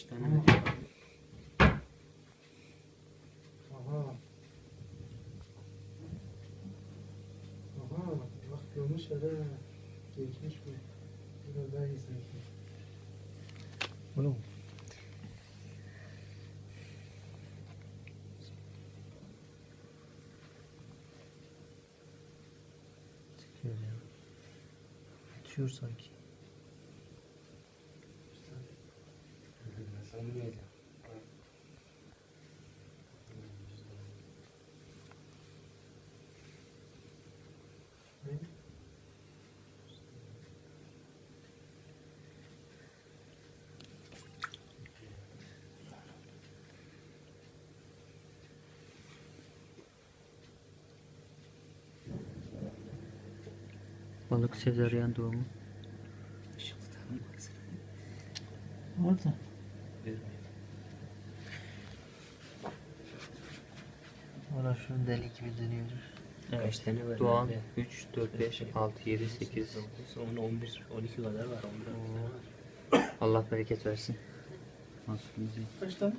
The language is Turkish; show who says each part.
Speaker 1: Kaç tane mi?
Speaker 2: Aha. Aha. Bak görmüş ya da geçmiş bu. Biraz daha iyi sanki.
Speaker 3: Bunu Çıkıyor ya. Uçuyor sanki. Balık sezaryen doğumu. Orada. Valla şunun deli gibi dönüyor.
Speaker 1: Kaç tane var?
Speaker 3: Doğan
Speaker 1: abi?
Speaker 3: 3, 4, 5, 6, 7, 8.
Speaker 1: 10, 11, 12 kadar var. 14 tane var.
Speaker 3: Allah bereket versin. Nasıl
Speaker 2: Kaç tane?